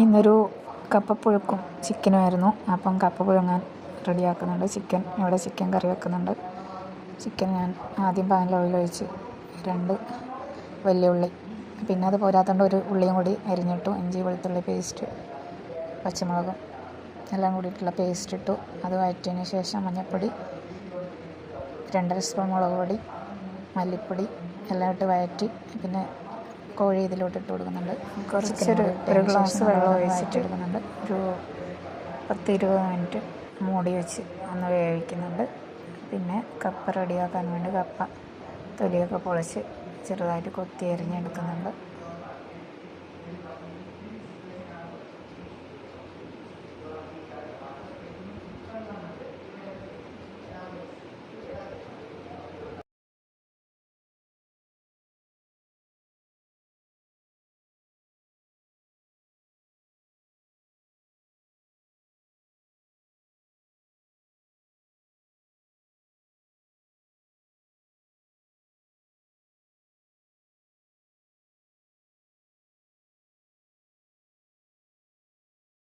ഇന്നൊരു കപ്പപ്പുഴുക്കും ചിക്കനുമായിരുന്നു. അപ്പം കപ്പ പുഴുങ്ങാൻ റെഡിയാക്കുന്നുണ്ട്. ചിക്കൻ ഇവിടെ ചിക്കൻ കറി വെക്കുന്നുണ്ട്. ചിക്കൻ ഞാൻ ആദ്യം പാനിൽ ഒഴിച്ച് രണ്ട് വലിയ ഉള്ളി പിന്നെ അത് പോരാത്തതുകൊണ്ട് ഒരു ഉള്ളിയും കൂടി അരിഞ്ഞിട്ടു ഇഞ്ചി വെളുത്തുള്ളി പേസ്റ്റ് പച്ചമുളകും എല്ലാം കൂടിയിട്ടുള്ള പേസ്റ്റ് ഇട്ടു. അത് വഴറ്റിയതിന് ശേഷം മഞ്ഞൾപ്പൊടി രണ്ടര സ്പൂൺ മുളക് പൊടി മല്ലിപ്പൊടി എല്ലാം ഇട്ട് വഴറ്റി പിന്നെ കോഴി ഇതിലോട്ട് ഇട്ട് കൊടുക്കുന്നുണ്ട്. കുറച്ചൊരു ഒരു ഗ്ലാസ് വെള്ളം ഒഴിച്ചിട്ട്. എടുക്കുന്നുണ്ട് ഒരു പത്ത് ഇരുപത് മിനിറ്റ് മൂടി വെച്ച് ഒന്ന് വേവിക്കുന്നുണ്ട്. പിന്നെ കപ്പ റെഡിയാക്കാൻ വേണ്ടി കപ്പ തൊലിയൊക്കെ പൊളിച്ച് ചെറുതായിട്ട് കൊത്തി അരിഞ്ഞെടുക്കുന്നുണ്ട്.